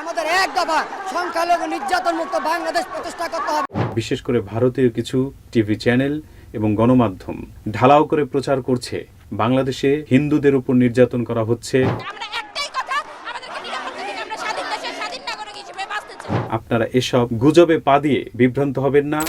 আমাদের এক দফা সংখ্যালঘু নির্যাতন মুক্ত বাংলাদেশ প্রতিষ্ঠা করতে হবে। বিশেষ করে ভারতীয় কিছু টিভি চ্যানেল এবং গণমাধ্যম ঢালাও করে প্রচার করছে। বাংলাদেশে হিন্দুদের উপর নির্যাতন করা হচ্ছে। আমরা একটাই কথা আমাদেরকে নিরাপত্তা দিন আমরা স্বাধীন দেশের স্বাধীন নাগরিক হিসেবে বাঁচতে চাই। আপনারা এসব গুজবে পা দিয়ে বিভ্রান্ত হবেন না।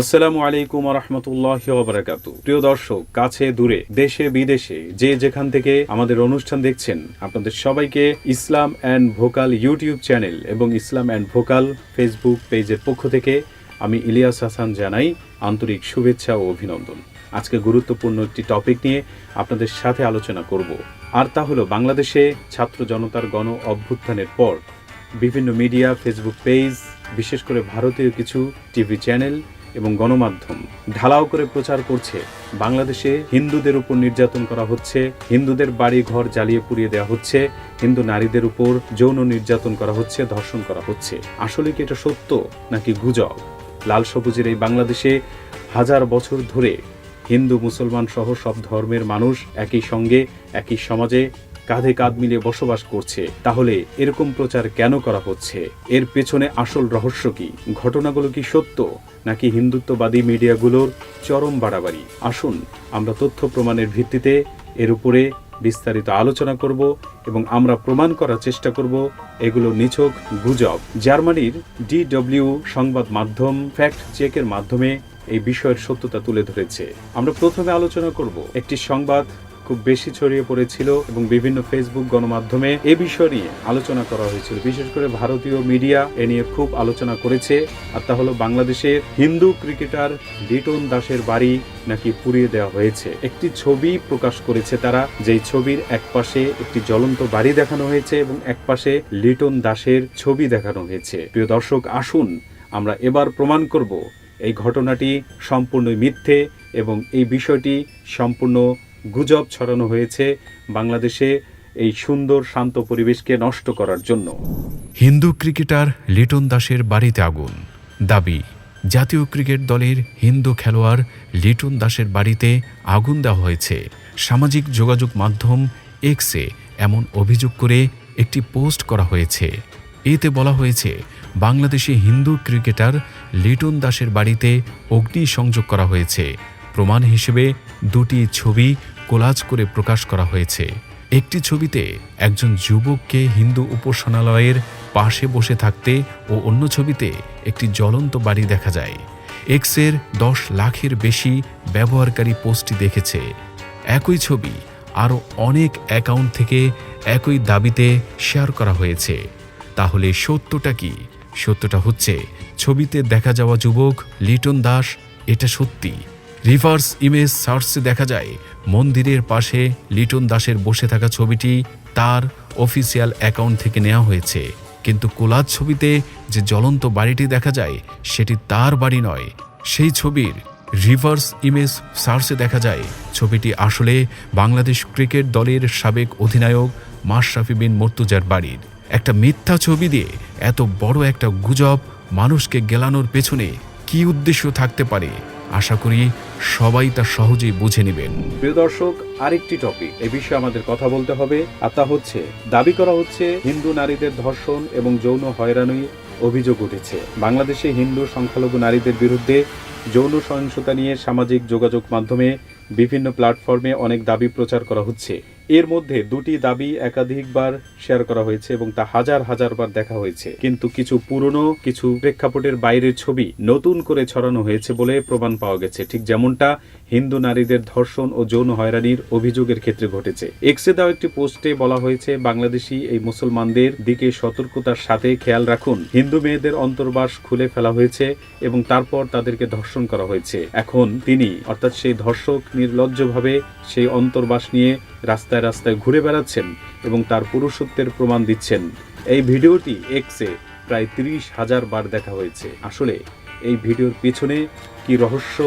আসসালামু আলাইকুম রহমতুল্লাহ বারাকাতু। প্রিয় দর্শক, কাছে দূরে, দেশে বিদেশে, যে যেখান থেকে আমাদের অনুষ্ঠান দেখছেন, আপনাদের সবাইকে Islam and vocal YouTube channel এবং ইসলাম অ্যান্ড ভোকাল ফেসবুক পেজের পক্ষ থেকে আমি ইলিয়াস হাসান জানাই আন্তরিক শুভেচ্ছা ও অভিনন্দন। আজকে গুরুত্বপূর্ণ একটি টপিক নিয়ে আপনাদের সাথে আলোচনা করব। আর তা হলো বাংলাদেশে ছাত্র জনতার গণ অভ্যুত্থানের পর বিভিন্ন মিডিয়া, ফেসবুক পেজ, বিশেষ করে ভারতীয় কিছু টিভি চ্যানেল এবং গণমাধ্যম ঢালাও করে প্রচার করছে। বাংলাদেশে হিন্দুদের উপর নির্যাতন করা হচ্ছে, হিন্দুদের বাড়ি ঘর জ্বালিয়ে পুড়িয়ে দেওয়া হচ্ছে, হিন্দু নারীদের উপর যৌন নির্যাতন করা হচ্ছে, ধর্ষণ করা হচ্ছে। আসলে কি এটা সত্য নাকি গুজব? লাল সবুজের এই বাংলাদেশে হাজার বছর ধরে হিন্দু মুসলমান সহ সব ধর্মের মানুষ একই সঙ্গে, একই সমাজে কাঁধে কাঁধ মিলিয়ে বসবাস করছে, তাহলে এরকম প্রচার কেন করা হচ্ছে? এর পেছনে আসল রহস্য কি? ঘটনাগুলো কি সত্য? নাকি হিন্দুত্ববাদী মিডিয়াগুলোর চরম বাড়াবাড়ি? আসুন, আমরা তথ্য প্রমাণের ভিত্তিতে এর উপরে বিস্তারিত আলোচনা করব এবং আমরা প্রমাণ করার চেষ্টা করব এগুলো নিছক গুজব। জার্মানির ডিডব্লিউ সংবাদ মাধ্যম ফ্যাক্ট চেকের মাধ্যমে এই বিষয়ের সত্যতা তুলে ধরেছে। আমরা প্রথমে আলোচনা করব একটি সংবাদ খুব বেশি ছড়িয়ে পড়েছিল এবং বিভিন্ন ফেসবুক গণমাধ্যমে এ বিষয় নিয়ে আলোচনা করা হয়েছিল। বিশেষ করে ভারতীয় মিডিয়া এ নিয়ে খুব আলোচনা করেছে। আর তা হলো বাংলাদেশের হিন্দু ক্রিকেটার লিটন দাসের বাড়ি নাকি পুড়িয়ে দেওয়া হয়েছে। একটি ছবি প্রকাশ করেছে তারা, যেই ছবির এক পাশে একটি জ্বলন্ত বাড়ি দেখানো হয়েছে এবং এক পাশে লিটন দাসের ছবি দেখানো হয়েছে। প্রিয় দর্শক, আসুন আমরা এবার প্রমাণ করব এই ঘটনাটি সম্পূর্ণ মিথ্যে এবং এই বিষয়টি সম্পূর্ণ গুজব ছড়ানো হয়েছে বাংলাদেশে এই সুন্দর শান্ত পরিবেশকে নষ্ট করার জন্য। হিন্দু ক্রিকেটার লিটন দাসের বাড়িতে আগুন। দাবি, জাতীয় ক্রিকেট দলের হিন্দু খেলোয়াড় লিটন দাসের বাড়িতে আগুন দেওয়া হয়েছে। সামাজিক যোগাযোগ মাধ্যম এক্সে এমন অভিযোগ করে একটি পোস্ট করা হয়েছে। এতে বলা হয়েছে, বাংলাদেশি হিন্দু ক্রিকেটার লিটন দাসের বাড়িতে অগ্নি সংযোগ করা হয়েছে। প্রমাণ হিসেবে দুটি ছবি কোলাজ করে প্রকাশ করা হয়েছে। একটি ছবিতে একজন যুবককে হিন্দু উপাসনালয়ের পাশে বসে থাকতে ও অন্য ছবিতে একটি জ্বলন্ত বাড়ি দেখা যায়। এক্সের দশ লাখের বেশি ব্যবহারকারী পোস্টটি দেখেছে। একই ছবি আরও অনেক অ্যাকাউন্ট থেকে একই দাবিতে শেয়ার করা হয়েছে। তাহলে সত্যটা কি? সত্যটা হচ্ছে, ছবিতে দেখা যাওয়া যুবক লিটন দাস, এটা সত্যি। রিভার্স ইমেজ সার্চে দেখা যায়। মন্দিরের পাশে লিটন দাসের বসে থাকা ছবিটি তার অফিসিয়াল অ্যাকাউন্ট থেকে নেওয়া হয়েছে। কিন্তু কোলাজ ছবিতে যে জ্বলন্ত বাড়িটি দেখা যায়, সেটি তার বাড়ি নয়। সেই ছবির রিভার্স ইমেজ সার্চে দেখা যায়। ছবিটি আসলে বাংলাদেশ ক্রিকেট দলের সাবেক অধিনায়ক মাশরাফি বিন মর্তুজার বাড়ির। একটা মিথ্যা ছবি দিয়ে এত বড় একটা গুজব মানুষকে গেলানোর পেছনে কি উদ্দেশ্য থাকতে পারে? আশা করি সবাই তা সহজেই বুঝে নেবেন। প্রিয় দর্শক, আরেকটি টপিক এ বিষয়ে আমাদের কথা বলতে হবে, আর তা হচ্ছে, দাবি করা হচ্ছে হিন্দু নারীদের ধর্ষণ এবং যৌন হয়রানি অভিযোগ উঠেছে। বাংলাদেশে হিন্দু সংখ্যালঘু নারীদের বিরুদ্ধে যৌন সহিংসতা নিয়ে সামাজিক যোগাযোগ মাধ্যমে বিভিন্ন প্ল্যাটফর্মে অনেক দাবি প্রচার করা হচ্ছে। এর মধ্যে দুটি দাবি একাধিকবার শেয়ার করা হয়েছে এবং তা হাজার হাজার বার দেখা হয়েছে। কিন্তু কিছু পুরনো, কিছু প্রেক্ষাপটের বাইরের ছবি নতুন করে ছড়ানো হয়েছে বলে প্রমাণ পাওয়া গেছে। ঠিক যেমনটা হিন্দু নারীদের ধর্ষণ ও যৌন হয়রানির অভিযোগের ক্ষেত্রে ঘটেছে। এক্সে দেওয়া একটি পোস্টে বলা হয়েছে, বাংলাদেশি এই মুসলমানদের দিকে সতর্কতার সাথে খেয়াল রাখুন। হিন্দু মেয়েদের অন্তর্বাস খুলে ফেলা হয়েছে এবং তারপর তাদেরকে ধর্ষণ করা হয়েছে। এখন তিনি, অর্থাৎ সেই ধর্ষক নির্লজ্জভাবে সেই অন্তর্বাস নিয়ে রাস্তায় রাস্তায় ঘুরে বেড়াচ্ছেন এবং তার পুরুষত্বের প্রমাণ দিচ্ছেন। এই ভিডিওটি এক্সে প্রায় তিরিশ হাজার বার দেখা হয়েছে। আসলে এই ভিডিওর পেছনে কি রহস্য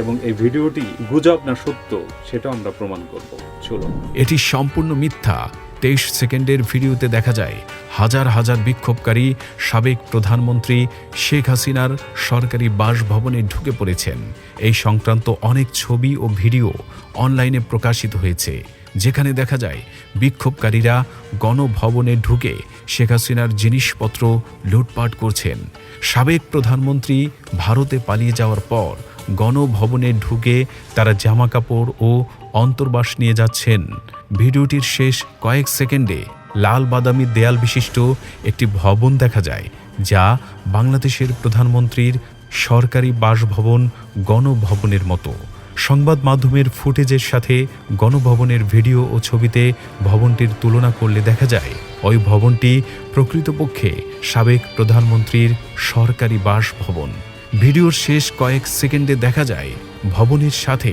এবং এই ভিডিওটি গুজব না সত্য সেটা আমরা প্রমাণ করব। চলো এটি সম্পূর্ণ মিথ্যা। তেইশ সেকেন্ডের ভিডিওতে দেখা যায়, হাজার হাজার বিক্ষোভকারী সাবেক প্রধানমন্ত্রী শেখ হাসিনার সরকারি বাসভবনে ঢুকে পড়েছেন। এই সংক্রান্ত অনেক ছবি ও ভিডিও অনলাইনে প্রকাশিত হয়েছে। যেখানে দেখা যায় বিক্ষোভকারীরা গণভবনে ঢুকে শেখ হাসিনার জিনিসপত্র লুটপাট করছেন। সাবেক প্রধানমন্ত্রী ভারতে পালিয়ে যাওয়ার পর গণভবনে ঢুকে তারা জামা কাপড় ও অন্তর্বাস নিয়ে যাচ্ছেন। ভিডিওটির শেষ কয়েক সেকেন্ডে লাল বাদামি দেয়াল বিশিষ্ট একটি ভবন দেখা যায়, যা বাংলাদেশের প্রধানমন্ত্রীর সরকারি বাসভবন গণভবনের মতো। সংবাদ মাধ্যমের ফুটেজের সাথে গণভবনের ভিডিও ও ছবিতে ভবনটির তুলনা করলে দেখা যায়, ওই ভবনটি প্রকৃতপক্ষে সাবেক প্রধানমন্ত্রীর সরকারি বাসভবন। ভিডিওর শেষ কয়েক সেকেন্ডে দেখা যায়, ভবনের সাথে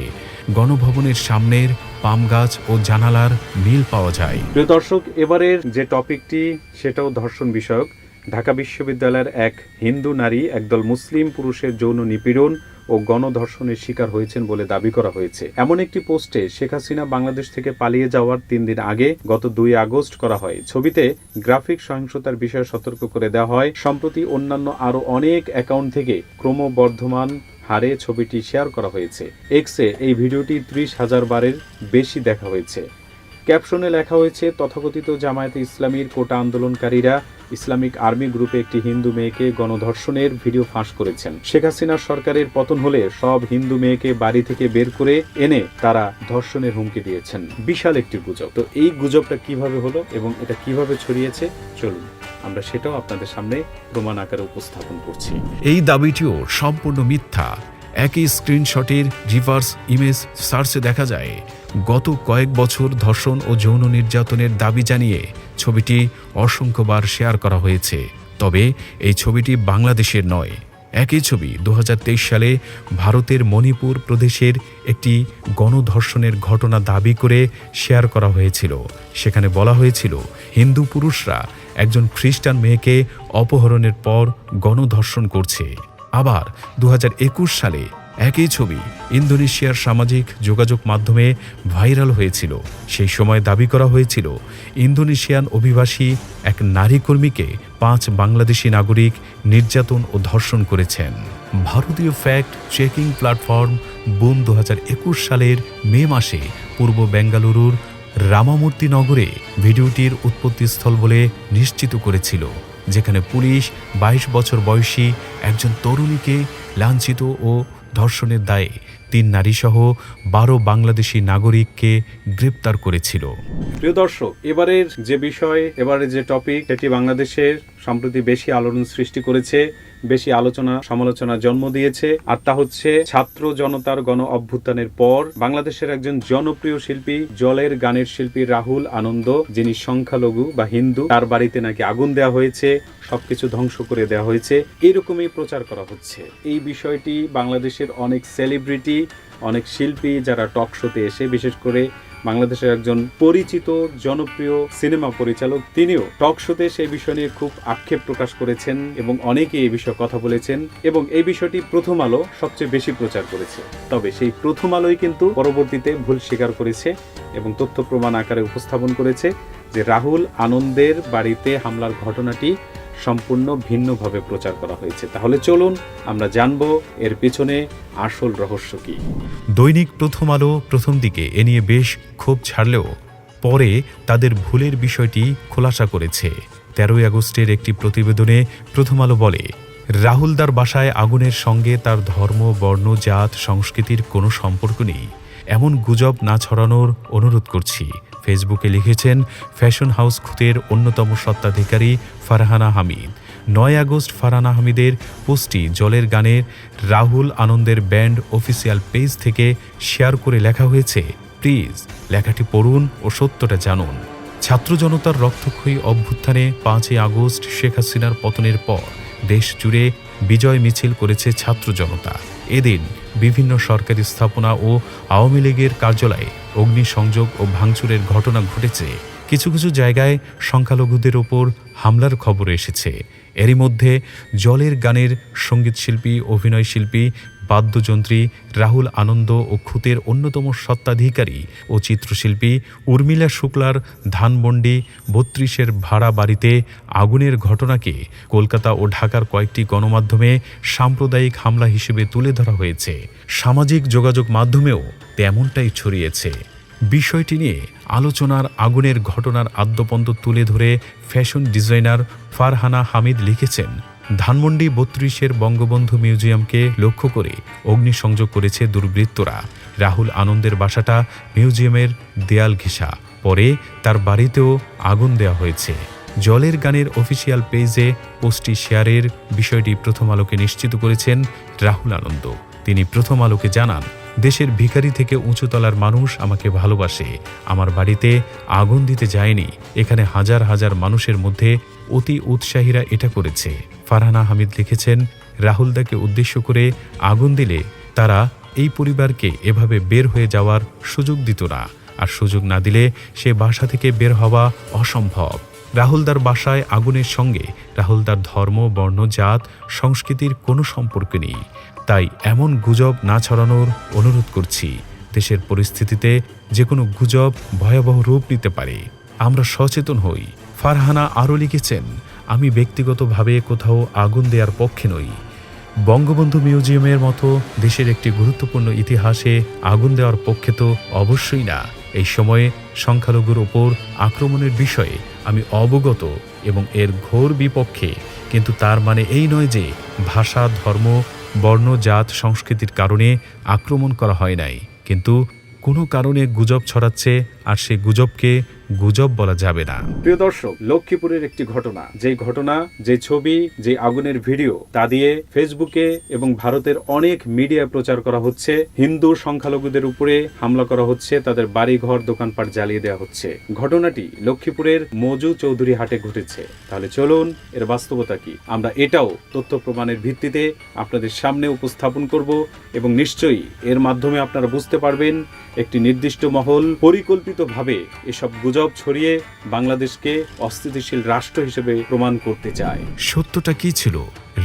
গণভবনের সামনের পাম গাছ ও জানালার মিল পাওয়া যায়। প্রিয় দর্শক, এবারের যে টপিকটি, সেটাও ধর্ষণ বিষয়ক। ঢাকা বিশ্ববিদ্যালয়ের এক হিন্দু নারী, একদল মুসলিম পুরুষের যৌন নিপীড়ন ও গণধর্ষণের শিকার হয়েছেন বলে দাবি করা হয়েছে। এমন একটি পোস্টে শেখ হাসিনা বাংলাদেশ থেকে পালিয়ে যাওয়ার তিন দিন আগে গত দুই আগস্ট করা হয়। ছবিতে গ্রাফিক সহিংসতার বিষয়ে সতর্ক করে দেওয়া হয়। সম্প্রতি অন্যান্য আরও অনেক অ্যাকাউন্ট থেকে ক্রমবর্ধমান হারে ছবিটি শেয়ার করা হয়েছে। এক্সে এই ভিডিওটি ত্রিশ হাজার বারের বেশি দেখা হয়েছে। ক্যাপশনে লেখা হয়েছে, তথাকথিত জামায়াতে ইসলামীর কোটা আন্দোলনকারীরা ইসলামিক আর্মি গ্রুপে একটি হিন্দু মেয়েকে গণধর্ষণের ভিডিও ফাঁস করেছেন। শেখ হাসিনার সরকারের পতন হলে সব হিন্দু মেয়েকে বাড়ি থেকে বের করে এনে তারা ধর্ষণের হুমকি দিয়েছেন। বিশাল একটি গুজব। তো এই গুজবটা কীভাবে হলো এবং এটা কীভাবে ছড়িয়েছে? চলুন, আমরা সেটাও আপনাদের সামনে প্রমাণ আকারে উপস্থাপন করছি। এই দাবিটিও সম্পূর্ণ মিথ্যা। একই স্ক্রিনশটের রিভার্স ইমেজ সার্চে দেখা যায়। গত কয়েক বছর ধর্ষণ ও যৌন নির্যাতনের দাবি জানিয়ে ছবিটি অসংখ্যবার শেয়ার করা হয়েছে। তবে এই ছবিটি বাংলাদেশের নয়। একই ছবি দু হাজার তেইশ সালে ভারতের মণিপুর প্রদেশের একটি গণধর্ষণের ঘটনা দাবি করে শেয়ার করা হয়েছিল। সেখানে বলা হয়েছিল, হিন্দু পুরুষরা একজন খ্রিস্টান মেয়েকে অপহরণের পর গণধর্ষণ করছে। আবার দু হাজার একুশ সালে একই ছবি ইন্দোনেশিয়ার সামাজিক যোগাযোগ মাধ্যমে ভাইরাল হয়েছিল। সেই সময় দাবি করা হয়েছিল, ইন্দোনেশিয়ান অভিবাসী এক নারী কর্মীকে পাঁচ বাংলাদেশি নাগরিক নির্যাতন ও ধর্ষণ করেছেন। ভারতীয় ফ্যাক্ট চেকিং প্ল্যাটফর্ম বুম দু হাজার একুশ সালের মে মাসে পূর্ব বেঙ্গালুরুর রামামূর্তি নগরে ভিডিওটির উৎপত্তিস্থল বলে নিশ্চিত করেছিল, যেখানে পুলিশ ২২ বছর বয়সী একজন তরুণীকে লাঞ্ছিত ও ধর্ষণের দায়ে তিন নারীসহ বারো বাংলাদেশি নাগরিককে গ্রেপ্তার করেছিল। প্রিয় দর্শক, এবারের যে বিষয় এবারে যে টপিক সেটি বাংলাদেশের সম্প্রতি বেশি আলোড়ন সৃষ্টি করেছে, বেশি আলোচনা সমালোচনা জন্ম দিয়েছে, আর তা হচ্ছে ছাত্র জনতার গণ অভ্যুত্থানের পর বাংলাদেশের একজন জনপ্রিয় শিল্পী, জলের গানের শিল্পী রাহুল আনন্দ, যিনি সংখ্যালঘু বা হিন্দু, তার বাড়িতে নাকি আগুন দেওয়া হয়েছে, সবকিছু ধ্বংস করে দেওয়া হয়েছে, এরকমই প্রচার করা হচ্ছে। এই বিষয়টি বাংলাদেশের অনেক সেলিব্রিটি অনেক শিল্পী যারা টক শোতে এসে, বিশেষ করে বাংলাদেশের একজন পরিচিত, জনপ্রিয় সিনেমা পরিচালক, তিনিও টক শোতে সেই বিষয় নিয়ে খুব আক্ষেপ প্রকাশ করেছেন এবং অনেকে এই বিষয়ে কথা বলেছেন এবং এই বিষয়টি প্রথম আলো সবচেয়ে বেশি প্রচার করেছে। তবে সেই প্রথম আলোই কিন্তু পরবর্তীতে ভুল স্বীকার করেছে এবং তথ্য প্রমাণ আকারে উপস্থাপন করেছে যে রাহুল আনন্দের বাড়িতে হামলার ঘটনাটি সম্পূর্ণ ভিন্নভাবে প্রচার করা হয়েছে। তাহলে চলুন আমরা জানব এর পেছনে আসল রহস্য কি। দৈনিক প্রথম আলো প্রথম দিকে এ নিয়ে বেশ ক্ষোভ ছাড়লেও পরে তাদের ভুলের বিষয়টি খোলাসা করেছে। তেরোই আগস্টের একটি প্রতিবেদনে প্রথম আলো বলে, রাহুলদার বাসায় আগুনের সঙ্গে তার ধর্ম, বর্ণ, জাত, সংস্কৃতির কোনো সম্পর্ক নেই। এমন গুজব না ছড়ানোর অনুরোধ করছি। ফেসবুকে লিখেছেন, ফ্যাশন হাউস খুতের অন্যতম সত্ত্বাধিকারী ফারহানা হামিদ। নয় আগস্ট ফারহানা হামিদের পোস্টটি জলের গানের রাহুল আনন্দের ব্যান্ড অফিসিয়াল পেজ থেকে শেয়ার করে লেখা হয়েছে। প্লিজ লেখাটি পড়ুন ও সত্যটা জানুন। ছাত্র জনতার রক্তক্ষয়ী অভ্যুত্থানে পাঁচই আগস্ট শেখ হাসিনার পতনের পর দেশ জুড়ে বিজয় মিছিল করেছে ছাত্র জনতা। এদিন বিভিন্ন সরকারি স্থাপনা ও আওয়ামী লীগের কার্যালয়ে অগ্নিসংযোগ ও ভাঙচুরের ঘটনা ঘটেছে। কিছু কিছু জায়গায় সংখ্যালঘুদের ওপর হামলার খবর এসেছে। এরই মধ্যে জলের গানের সঙ্গীতশিল্পী, অভিনয়শিল্পী বাদ্যযন্ত্রী রাহুল আনন্দ ও খুতের অন্যতম সত্ত্বাধিকারী ও চিত্রশিল্পী উর্মিলা শুক্লার ধানমন্ডি বত্রিশের ভাড়া বাড়িতে আগুনের ঘটনাকে কলকাতা ও ঢাকার কয়েকটি গণমাধ্যমে সাম্প্রদায়িক হামলা হিসেবে তুলে ধরা হয়েছে। সামাজিক যোগাযোগ মাধ্যমেও তেমনটাই ছড়িয়েছে। বিষয়টি নিয়ে আলোচনার আগুনের ঘটনার আদ্যপন্ত তুলে ধরে ফ্যাশন ডিজাইনার ফারহানা হামিদ লিখেছেন ধানমন্ডি বত্রিশের বঙ্গবন্ধু মিউজিয়ামকে লক্ষ্য করে অগ্নিসংযোগ করেছে দুর্বৃত্তরা। রাহুল আনন্দের বাসাটা মিউজিয়ামের দেয়াল ঘেঁষা। পরে তার বাড়িতেও আগুন দেওয়া হয়েছে। জলের গানের অফিসিয়াল পেজে পোস্টটি শেয়ারের বিষয়টি প্রথম আলোকে নিশ্চিত করেছেন রাহুল আনন্দ। তিনি প্রথম আলোকে জানান, দেশের ভিখারি থেকে উঁচুতলার মানুষ আমাকে ভালোবাসে। আমার বাড়িতে আগুন দিতে যায়নি। এখানে হাজার হাজার মানুষের মধ্যে অতি উৎসাহীরা এটা করেছে। ফারহানা হামিদ লিখেছেন রাহুলদাকে উদ্দেশ্য করে আগুন দিলে তারা এই পরিবারকে এভাবে বের হয়ে যাওয়ার সুযোগ দিত না। আর সুযোগ না দিলে সে বাসা থেকে বের হওয়া অসম্ভব। রাহুলদার বাসায় আগুনের সঙ্গে রাহুলদার ধর্ম, বর্ণ, জাত, সংস্কৃতির কোনো সম্পর্ক নেই। তাই এমন গুজব না ছড়ানোর অনুরোধ করছি, দেশের পরিস্থিতিতে যে কোনো গুজব ভয়াবহ রূপ নিতে পারে। আমরা সচেতন হই। ফারহানা আরও লিখেছেন, আমি ব্যক্তিগতভাবে কোথাও আগুন দেওয়ার পক্ষে নই। বঙ্গবন্ধু মিউজিয়ামের মতো দেশের একটি গুরুত্বপূর্ণ ইতিহাসে আগুন দেওয়ার পক্ষে তো অবশ্যই না। এই সময়ে সংখ্যালঘুর ওপর আক্রমণের বিষয়ে আমি অবগত এবং এর ঘোর বিপক্ষে। কিন্তু তার মানে এই নয় যে ভাষা, ধর্ম, বর্ণ, জাত, সংস্কৃতির কারণে আক্রমণ করা হয় নাই। কিন্তু কোনো কারণে গুজব ছড়াচ্ছে আর সে গুজবকে গুজব বলা যাবে না। প্রিয় দর্শক, লক্ষ্মীপুরের একটি ঘটনা। যে ঘটনা যে ছবি যে আগুনের ভিডিও, তা দিয়ে ফেসবুকে এবং ভারতের অনেক মিডিয়া প্রচার করা হচ্ছে। হিন্দু সংখ্যালঘুদের উপরে হামলা করা হচ্ছে, তাদের বাড়ি ঘর দোকানপাট জ্বালিয়ে দেওয়া হচ্ছে। ঘটনাটি লক্ষ্মীপুরের মজু চৌধুরী হাটে ঘটেছে। তাহলে চলুন, এর বাস্তবতা কি? আমরা এটাও তথ্য প্রমাণের ভিত্তিতে আপনাদের সামনে উপস্থাপন করব এবং নিশ্চয়ই এর মাধ্যমে আপনারা বুঝতে পারবেন, একটি নির্দিষ্ট মহল পরিকল্পিতভাবে এসব গুজব ছড়িয়ে বাংলাদেশকে অস্থিতিশীল রাষ্ট্র হিসেবে প্রমাণ করতে চায়। সত্যটা কি ছিল?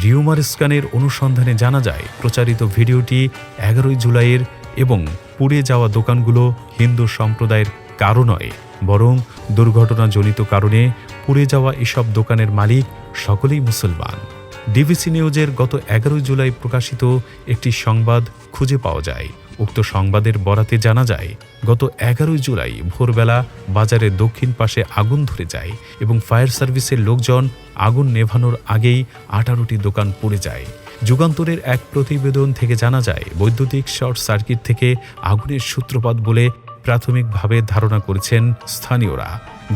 রিউমার স্ক্যানের অনুসন্ধানে জানা যায়, প্রচারিত ভিডিওটি এগারোই জুলাইয়ের এবং পুড়ে যাওয়া দোকানগুলো হিন্দু সম্প্রদায়ের কারও নয়, বরং দুর্ঘটনাজনিত কারণে পুড়ে যাওয়া এসব দোকানের মালিক সকলেই মুসলমান। ডিবিসি নিউজের গত এগারোই জুলাই প্রকাশিত একটি সংবাদ খুঁজে পাওয়া যায়। উক্ত সংবাদের বরাতে জানা যায়, গত এগারোই জুলাই ভোরবেলা বাজারের দক্ষিণ পাশে আগুন ধরে যায় এবং ফায়ার সার্ভিসের লোকজন আগুন নেভানোর আগেই আঠারোটি দোকান পড়ে যায়। যুগান্তরের এক প্রতিবেদন থেকে জানা যায়, বৈদ্যুতিক শর্ট সার্কিট থেকে আগুনের সূত্রপাত বলে প্রাথমিকভাবে ধারণা করেছেন স্থানীয়রা।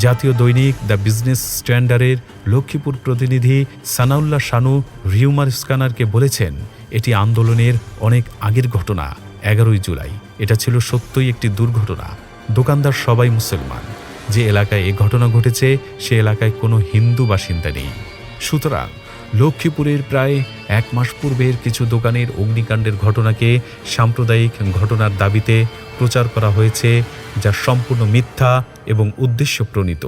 জাতীয় দৈনিক দ্য বিজনেস স্ট্যান্ডার্ডের লক্ষ্মীপুর প্রতিনিধি সানাউল্লাহ শানু রিউমার স্কানারকে বলেছেন, এটি আন্দোলনের অনেক আগের ঘটনা। এগারোই জুলাই। এটা ছিল সত্যই একটি দুর্ঘটনা। দোকানদার সবাই মুসলমান। যে এলাকায় এ ঘটনা ঘটেছে, সে এলাকায় কোনো হিন্দু বাসিন্দা নেই। সুতরাং লক্ষ্মীপুরের প্রায় এক মাস পূর্বের কিছু দোকানের অগ্নিকাণ্ডের ঘটনাকে সাম্প্রদায়িক ঘটনার দাবিতে প্রচার করা হয়েছে, যা সম্পূর্ণ মিথ্যা এবং উদ্দেশ্য প্রণীত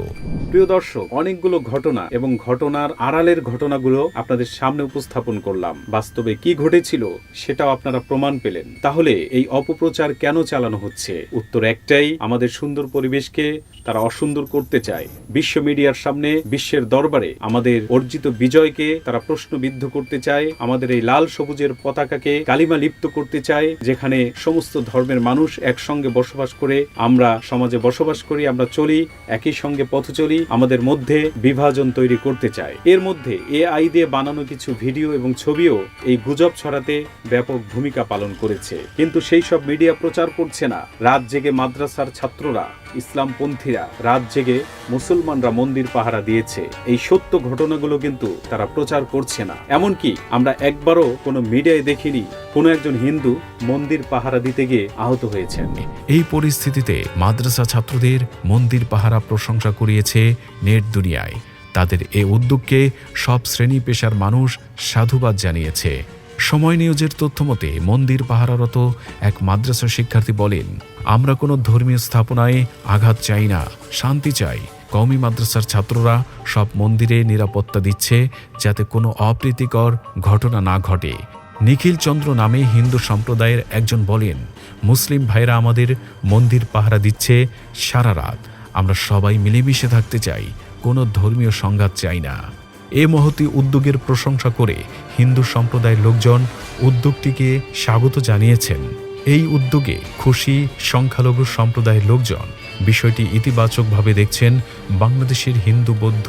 প্রিয় দর্শক, অনেকগুলো ঘটনা এবং ঘটনার আড়ালের ঘটনাগুলো আপনাদের সামনে উপস্থাপন করলাম। বাস্তবে কি ঘটেছিল সেটাও আপনারা প্রমাণ পেলেন। তাহলে এই অপপ্রচার কেন চালানো হচ্ছে? উত্তর একটাই, আমাদের সুন্দর পরিবেশকে তারা অসুন্দর করতে চায়। বিশ্ব মিডিয়ার সামনে, বিশ্বের দরবারে আমাদের অর্জিত বিজয়কে তারা প্রশ্নবিদ্ধ করতে চায়। আমাদের এই লাল সবুজের পতাকাকে কালিমা লিপ্ত করতে চায়, যেখানে সমস্ত ধর্মের মানুষ একসঙ্গে বসবাস করে, আমরা সমাজে বসবাস করি, আমরা চলি, একই সঙ্গে পথ চলি, আমাদের মধ্যে বিভাজন তৈরি করতে চায়। এর মধ্যে এআই দিয়ে বানানো কিছু ভিডিও এবং ছবিও এই গুজব ছড়াতে ব্যাপক ভূমিকা পালন করেছে। কিন্তু সেই সব মিডিয়া প্রচার করছে না। রাত জেগে মাদ্রাসার ছাত্ররা ইসলামপন্থীরা রাত জেগে মুসলমানরা মন্দির পাহারা দিয়েছে। এই সত্য ঘটনাগুলো কিন্তু তারা প্রচার করছে না। এমনকি আমরা একবারও কোনো মিডিয়ায় দেখিনি কোনো একজন হিন্দু মন্দির পাহারা দিতে গিয়ে আহত হয়েছেন। এই পরিস্থিতিতে মাদ্রাসা ছাত্রদের মন্দির পাহারা প্রশংসা করিয়েছে নেট দুনিয়ায়। তাদের এ উদ্যোগকে সব শ্রেণি পেশার মানুষ সাধুবাদ জানিয়েছে। সময় নিউজের তথ্যমতে, মন্দির পাহারারত এক মাদ্রাসা শিক্ষার্থী বলেন, আমরা কোনো ধর্মীয় স্থাপনায় আঘাত চাই না, শান্তি চাই। কওমি মাদ্রাসার ছাত্ররা সব মন্দিরে নিরাপত্তা দিচ্ছে যাতে কোনো অপ্রীতিকর ঘটনা না ঘটে। নিখিল চন্দ্র নামে হিন্দু সম্প্রদায়ের একজন বলেন, মুসলিম ভাইরা আমাদের মন্দির পাহারা দিচ্ছে সারা রাত। আমরা সবাই মিলেমিশে থাকতে চাই, কোনো ধর্মীয় সংঘাত চাই না। এ মহতি উদ্যোগের প্রশংসা করে হিন্দু সম্প্রদায়ের লোকজন উদ্যোগটিকে স্বাগত জানিয়েছেন। এই উদ্যোগে খুশি, সংখ্যালঘু সম্প্রদায়ের লোকজন বিষয়টি ইতিবাচকভাবে দেখছেন বাংলাদেশের হিন্দু বৌদ্ধ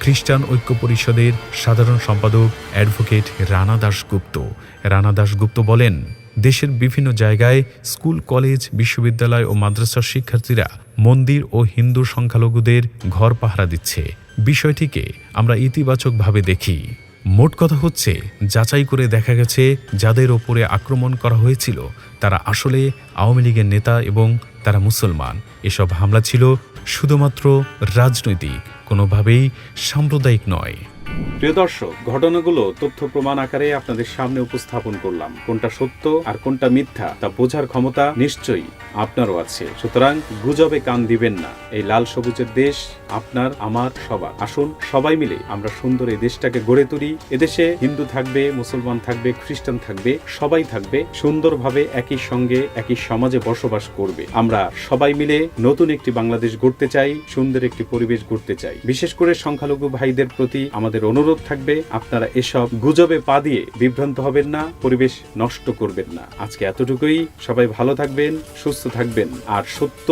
খ্রিস্টান ঐক্য পরিষদের সাধারণ সম্পাদক অ্যাডভোকেট রানা দাশগুপ্ত। রানা দাশগুপ্ত বলেন, দেশের বিভিন্ন জায়গায় স্কুল, কলেজ, বিশ্ববিদ্যালয় ও মাদ্রাসার শিক্ষার্থীরা মন্দির ও হিন্দু সংখ্যালঘুদের ঘর পাহারা দিচ্ছে। বিষয়টিকে আমরা ইতিবাচকভাবে দেখি। মোট কথা হচ্ছে, যাচাই করে দেখা গেছে, যাদের ওপরে আক্রমণ করা হয়েছিল, তারা আসলে আওয়ামী লীগের নেতা এবং তারা মুসলমান। এসব হামলা ছিল শুধুমাত্র রাজনৈতিক, কোনোভাবেই সাম্প্রদায়িক নয়। প্রিয় দর্শক, ঘটনাগুলো, তথ্য, প্রমাণ আকারে আপনাদের সামনে উপস্থাপন করলাম। কোনটা সত্য আর কোনটা মিথ্যা তা বোঝার ক্ষমতা নিশ্চয়ই আপনারও আছে। সুতরাং গুজবে কান দিবেন না। এই লাল সবুজের দেশ আপনার, আমার, সবার। আসুন সবাই মিলে আমরা সুন্দর এই দেশটাকে গড়ে তুলি। এদেশে হিন্দু থাকবে, মুসলমান থাকবে, খ্রিস্টান থাকবে, সবাই থাকবে, সুন্দরভাবে একই সঙ্গে একই সমাজে বসবাস করবে। আমরা সবাই মিলে নতুন একটি বাংলাদেশ গড়তে চাই, সুন্দর একটি পরিবেশ গড়তে চাই। বিশেষ করে সংখ্যালঘু ভাইদের প্রতি আমাদের অনুরোধ থাকবে, আপনারা এসব গুজবে পা দিয়ে বিভ্রান্ত হবেন না, পরিবেশ নষ্ট করবেন না। আজকে এতটুকুই, সবাই ভালো থাকবেন, সুস্থ থাকবেন। আর সত্য,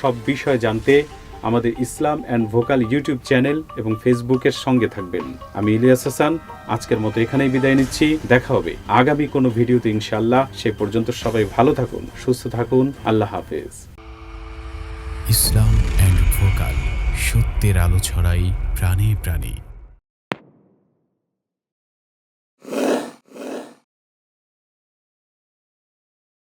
সব বিষয় জানতে আমাদের Islam and vocal YouTube channel এবং ফেসবুকের সঙ্গে থাকবেন। আমি ইলিয়াস হাসান, আজকের মতো এখানেই বিদায় নিচ্ছি। দেখা হবে আগামী কোনো ভিডিওতে ইনশাল্লাহ সে পর্যন্ত সবাই ভালো থাকুন, সুস্থ থাকুন। আল্লাহ হাফেজ। ইসলাম অ্যান্ড ভোকাল, সত্যের আলো ছড়াই প্রাণে প্রাণে।